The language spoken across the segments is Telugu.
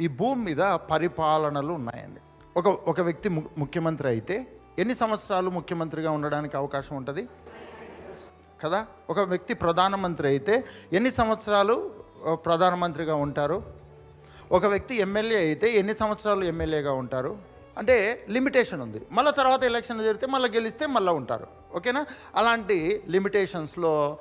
ఈ భూమి మీద పరిపాలనలు ఉన్నాయండి. ఒక ఒక వ్యక్తి ము- ముఖ్యమంత్రి అయితే ఎన్ని సంవత్సరాలు ముఖ్యమంత్రిగా ఉండడానికి అవకాశం ఉంటుంది? కదా? ఒక వ్యక్తి ప్రధానమంత్రి అయితే ఎన్ని సంవత్సరాలు ప్రధానమంత్రిగా ఉంటారు? ఒక వ్యక్తి ఎమ్మెల్యే అయితే ఎన్ని సంవత్సరాలు ఎమ్మెల్యేగా ఉంటారు? అంటే లిమిటేషన్ ఉంది. మళ్ళీ తర్వాత ఎలక్షన్ జరిగితే మళ్ళీ గెలిస్తే మళ్ళీ ఉంటారు. ఓకేనా? అలాంటి లిమిటేషన్స్లో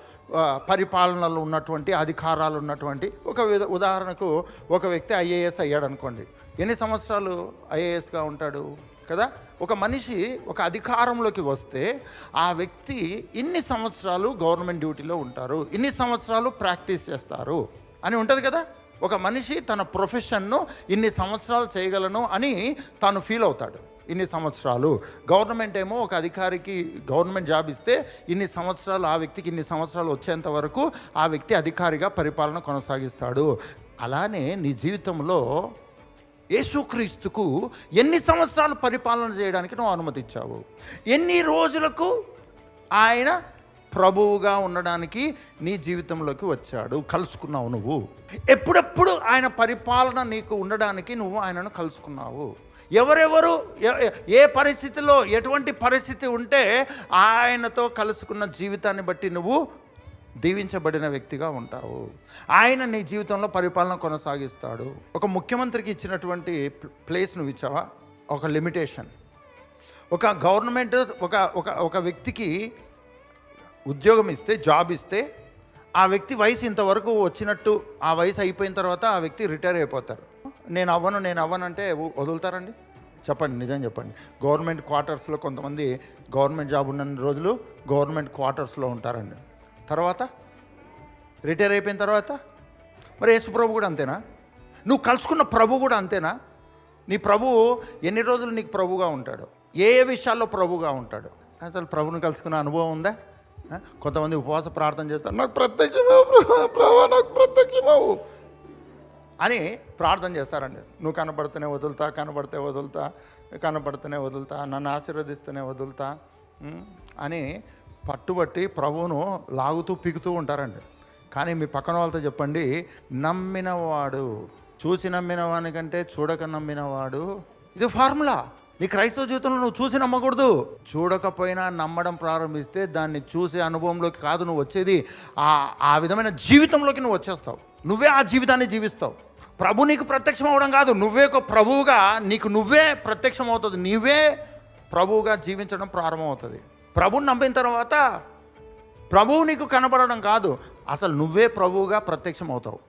పరిపాలనలో ఉన్నటువంటి అధికారాలు ఉన్నటువంటి ఒక విధ- ఉదాహరణకు ఒక వ్యక్తి ఐఏఎస్ అయ్యాడు అనుకోండి ఎన్ని సంవత్సరాలు ఐఏఎస్గా ఉంటాడు కదా? ఒక మనిషి ఒక అధికారంలోకి వస్తే ఆ వ్యక్తి ఇన్ని సంవత్సరాలు గవర్నమెంట్ డ్యూటీలో ఉంటారు. ఇన్ని సంవత్సరాలు ప్రాక్టీస్ చేస్తారు అని ఉంటుంది కదా? ఒక మనిషి తన ప్రొఫెషన్ను ఇన్ని సంవత్సరాలు చేయగలను అని తాను ఫీల్ అవుతాడు. ఇన్ని సంవత్సరాలు. గవర్నమెంట్ ఏమో ఒక అధికారికి గవర్నమెంట్ జాబ్ ఇస్తే ఇన్ని సంవత్సరాలు ఆ వ్యక్తికి ఇన్ని సంవత్సరాలు వచ్చేంత వరకు ఆ వ్యక్తి అధికారిగా పరిపాలన కొనసాగిస్తాడు. అలానే నీ జీవితంలో యేసుక్రీస్తుకు ఎన్ని సంవత్సరాలు పరిపాలన చేయడానికి నువ్వు అనుమతించావు ఎన్ని రోజులకు ఆయన ప్రభువుగా ఉండడానికి నీ జీవితంలోకి వచ్చాడు. కలుసుకున్నావు నువ్వు. ఎప్పుడెప్పుడు ఆయన పరిపాలన నీకు ఉండడానికి నువ్వు ఆయనను కలుసుకున్నావు. ఎవరెవరు ఏ పరిస్థితిలో ఎటువంటి పరిస్థితి ఉంటే ఆయనతో కలుసుకున్న జీవితాన్ని బట్టి నువ్వు దీవించబడిన వ్యక్తిగా ఉంటావు. ఆయన నీ జీవితంలో పరిపాలన కొనసాగిస్తాడు. ఒక ముఖ్యమంత్రికి ఇచ్చినటువంటి ప్లేస్ నువ్వు ఇచ్చావా? ఒక లిమిటేషన్. ఒక గవర్నమెంట్ ఒక ఒక ఒక వ్యక్తికి ఉద్యోగం ఇస్తే జాబ్ ఇస్తే ఆ వ్యక్తి వయసు ఇంతవరకు వచ్చినట్టు ఆ వయసు అయిపోయిన తర్వాత ఆ వ్యక్తి రిటైర్ అయిపోతారు. నేను అవ్వను నేను అవ్వను అంటే వదులుతారండి? చెప్పండి నిజం చెప్పండి. గవర్నమెంట్ క్వార్టర్స్లో కొంతమంది గవర్నమెంట్ జాబ్ ఉన్న రోజులు గవర్నమెంట్ క్వార్టర్స్లో ఉంటారండి. తర్వాత? రిటైర్ అయిపోయిన తర్వాత? మరి యేసుప్రభు కూడా అంతేనా? నువ్వు కలుసుకున్న ప్రభు కూడా అంతేనా? నీ ప్రభువు ఎన్ని రోజులు నీకు ప్రభుగా ఉంటాడు? ఏ ఏ విషయాల్లో ప్రభుగా ఉంటాడు? అసలు ప్రభుని కలుసుకున్న అనుభవం ఉందా? కొంతమంది ఉపవాస ప్రార్థన చేస్తారు. నాకు ప్రత్యక్షమవు ప్రభు, నాకు ప్రత్యక్షమావు. అని ప్రార్థన చేస్తారండి. నువ్వు కనబడితేనే వదులుతా కనపడితే వదులుతా కనబడితేనే వదులుతా నన్ను ఆశీర్వదిస్తేనే వదులుతా అని పట్టుబట్టి ప్రభువును లాగుతూ పిగుతూ ఉంటారండి. కానీ మీ పక్కన వాళ్ళతో చెప్పండి నమ్మినవాడు చూసి నమ్మిన వానికంటే చూడక నమ్మినవాడు ఇది ఫార్ములా. నీ క్రైస్తవ జీవితంలో నువ్వు చూసి నమ్మకూడదు. చూడకపోయినా నమ్మడం ప్రారంభిస్తే దాన్ని చూసే అనుభవంలోకి కాదు నువ్వు వచ్చేది. ఆ ఆ విధమైన జీవితంలోకి నువ్వు వచ్చేస్తావు. నువ్వే ఆ జీవితాన్ని జీవిస్తావు. ప్రభు నీకు ప్రత్యక్షం అవ్వడం కాదు. నువ్వే ఒక ప్రభువుగా నీకు నువ్వే ప్రత్యక్షం అవుతుంది. నీవే ప్రభువుగా జీవించడం ప్రారంభమవుతుంది. ప్రభుని నమ్మిన తర్వాత ప్రభువు నీకు కనబడడం కాదు. అసలు నువ్వే ప్రభువుగా ప్రత్యక్షం అవుతావు.